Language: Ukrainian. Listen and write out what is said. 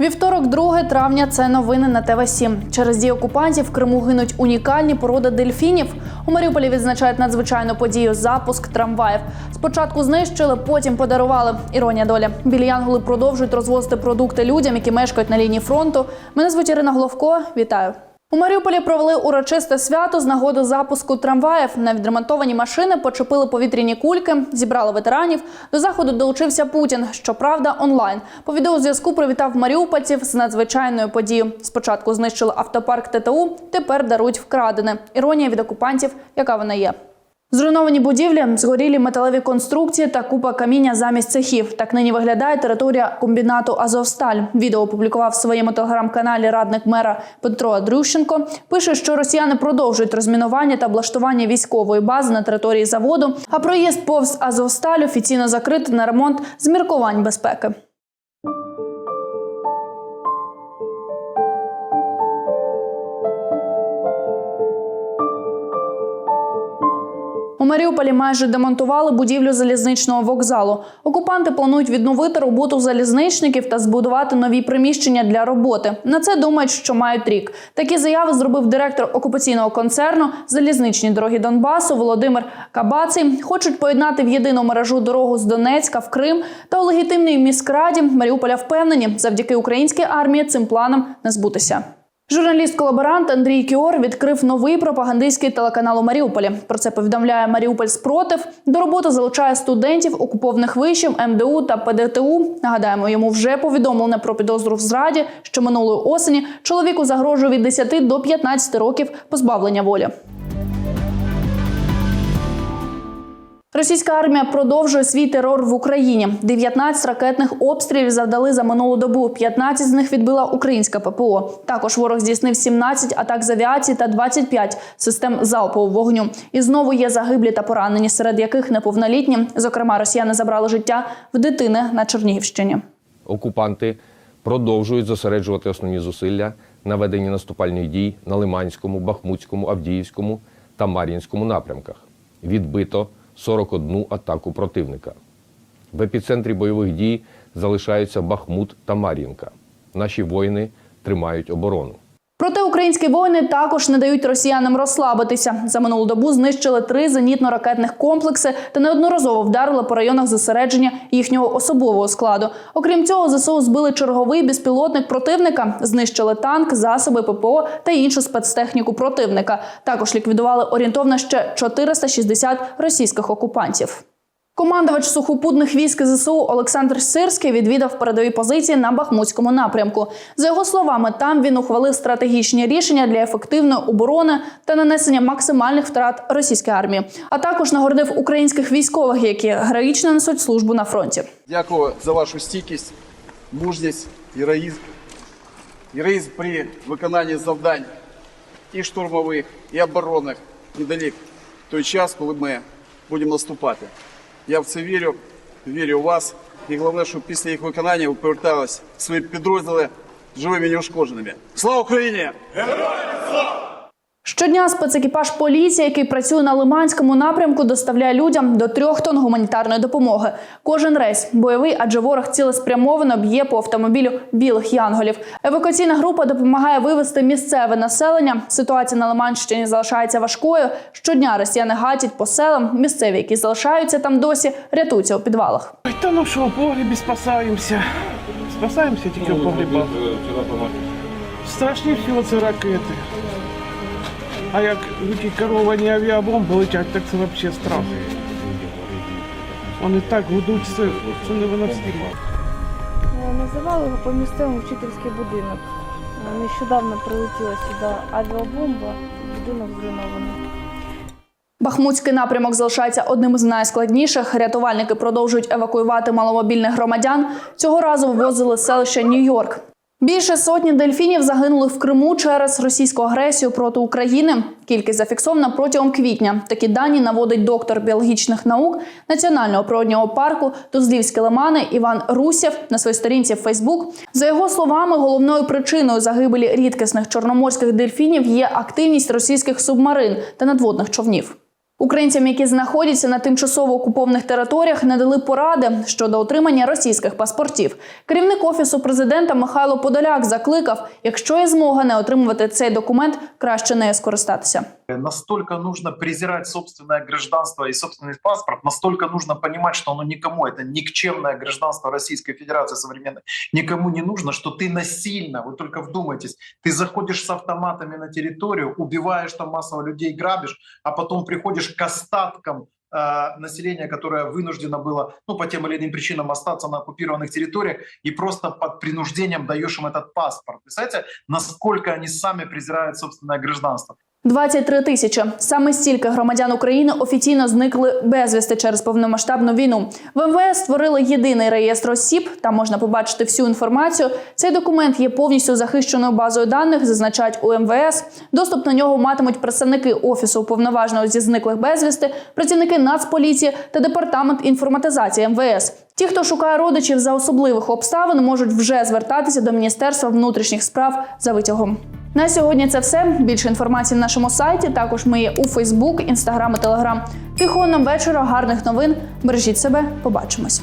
Вівторок, 2 травня. Це новини на ТВ 7 Через дії окупантів в Криму гинуть унікальні породи дельфінів. У Маріуполі відзначають надзвичайну подію запуск трамваїв. Спочатку знищили, потім подарували. Іронія долі. Білі янголи продовжують розвозити продукти людям, які мешкають на лінії фронту. Мене звуть Ірина Головко. Вітаю. У Маріуполі провели урочисте свято з нагоди запуску трамваїв. На відремонтовані машини почепили повітряні кульки, зібрали ветеранів. До заходу долучився Путін. Щоправда, онлайн. По відеозв'язку привітав маріупольців з надзвичайною подією. Спочатку знищили автопарк ТТУ, тепер дарують вкрадене. Іронія від окупантів, яка вона є. Зруйновані будівлі, згорілі металеві конструкції та купа каміння замість цехів. Так нині виглядає територія комбінату Азовсталь. Відео опублікував в своєму телеграм-каналі радник мера Петро Андрющенко. Пише, що росіяни продовжують розмінування та облаштування військової бази на території заводу. А проїзд повз Азовсталь офіційно закритий на ремонт з міркувань безпеки. У Маріуполі майже демонтували будівлю залізничного вокзалу. Окупанти планують відновити роботу залізничників та збудувати нові приміщення для роботи. На це думають, що мають рік. Такі заяви зробив директор окупаційного концерну залізничні дороги Донбасу Володимир Кабаций. Хочуть поєднати в єдину мережу дорогу з Донецька в Крим та у легітимній міськраді Маріуполя впевнені, завдяки українській армії цим планам не збутися. Журналіст-колаборант Андрій Кіор відкрив новий пропагандистський телеканал у Маріуполі. Про це повідомляє Маріуполь Спротив. До роботи залучає студентів окупованих вишів МДУ та ПДТУ. Нагадаємо, йому вже повідомлено про підозру в зраді, що минулої осені чоловіку загрожує від 10 до 15 років позбавлення волі. Російська армія продовжує свій терор в Україні. 19 ракетних обстрілів завдали за минулу добу. 15 з них відбила українська ППО. Також ворог здійснив 17 атак з авіації та 25 систем залпового вогню. І знову є загиблі та поранені, серед яких неповнолітні. Зокрема, росіяни забрали життя в дитини на Чернігівщині. окупанти продовжують зосереджувати основні зусилля на веденні наступальних дій на Лиманському, Бахмутському, Авдіївському та Мар'їнському напрямках. Відбито 41 атаку противника. В епіцентрі бойових дій залишаються Бахмут та Мар'їнка. Наші воїни тримають оборону. Проте українські воїни також не дають росіянам розслабитися. За минулу добу знищили три зенітно-ракетних комплекси та неодноразово вдарили по районах зосередження їхнього особового складу. Окрім цього, ЗСУ збили черговий безпілотник противника, знищили танк, засоби ППО та іншу спецтехніку противника. Також ліквідували орієнтовно ще 460 російських окупантів. Командувач сухопутних військ ЗСУ Олександр Сирський відвідав передові позиції на Бахмутському напрямку. За його словами, там він ухвалив стратегічні рішення для ефективної оборони та нанесення максимальних втрат російській армії, а також нагородив українських військових, які героїчно несуть службу на фронті. Дякую за вашу стійкість, мужність, героїзм. Героїзм при виконанні завдань і штурмових, і оборонних недалік той час, коли ми будемо наступати. Я в це вірю, вірю у вас. І головне, щоб після їх виконання ви повертались в свої підрозділи живими і неушкодженими. Слава Україні! Щодня спецекіпаж поліції, який працює на Лиманському напрямку, доставляє людям до трьох тонн гуманітарної допомоги. Кожен рейс бойовий, адже ворог цілеспрямовано б'є по автомобілю білих янголів. Евакуаційна група допомагає вивести місцеве населення. Ситуація на Лиманщині залишається важкою. Щодня росіяни гатять по селам. Місцеві, які залишаються там досі, рятуються у підвалах. Та ну що, в погребі спасаємося. Спасаємося тільки в погребах. Страшні всього це ракети. А як які керовані авіабомби летять, так це взагалі страх. Вони так гудуть, це, це невиносимо. Е, Називали його по місцевому вчительський будинок. Е, Нещодавно прилетіла сюди авіабомба, будинок зруйнований. Бахмутський напрямок залишається одним з найскладніших. Рятувальники продовжують евакуювати маломобільних громадян. Цього разу вивозили з селища Нью-Йорк. Більше сотні дельфінів загинули в Криму через російську агресію проти України. Кількість зафіксована протягом квітня. Такі дані наводить доктор біологічних наук Національного природнього парку Тузлівські лимани Іван Русєв на своїй сторінці в Фейсбук. За його словами, головною причиною загибелі рідкісних чорноморських дельфінів є активність російських субмарин та надводних човнів. Українцям, які знаходяться на тимчасово окупованих територіях, надали поради щодо отримання російських паспортів. Керівник офісу президента Михайло Подоляк закликав, якщо є змога не отримувати цей документ, краще нею скористатися. настолько нужно презирать собственное гражданство и собственный паспорт, настолько нужно понимать, что оно никому, это никчемное гражданство Российской Федерации современной, никому не нужно, что ты насильно, вы только вдумайтесь, ты заходишь с автоматами на территорию, убиваешь там массово людей, грабишь, а потом приходишь К остаткам э, населения, которое вынуждено было, ну, по тем или иным причинам остаться на оккупированных территориях, и просто под принуждением даешь им этот паспорт. Представляете, насколько они сами презирают собственное гражданство. 23 тисячі. Саме стільки громадян України офіційно зникли безвісти через повномасштабну війну. В МВС створили єдиний реєстр осіб. Там можна побачити всю інформацію. Цей документ є повністю захищеною базою даних, зазначають у МВС. Доступ на нього матимуть представники офісу уповноваженого зі зниклих безвісти, працівники Нацполіції та департамент інформатизації МВС. Ті, хто шукає родичів за особливих обставин, можуть вже звертатися до Міністерства внутрішніх справ за витягом. На сьогодні це все. Більше інформації на нашому сайті. Також ми є у Фейсбук, Інстаграм і Телеграм. Тихого нам вечора, гарних новин. Бережіть себе, побачимось.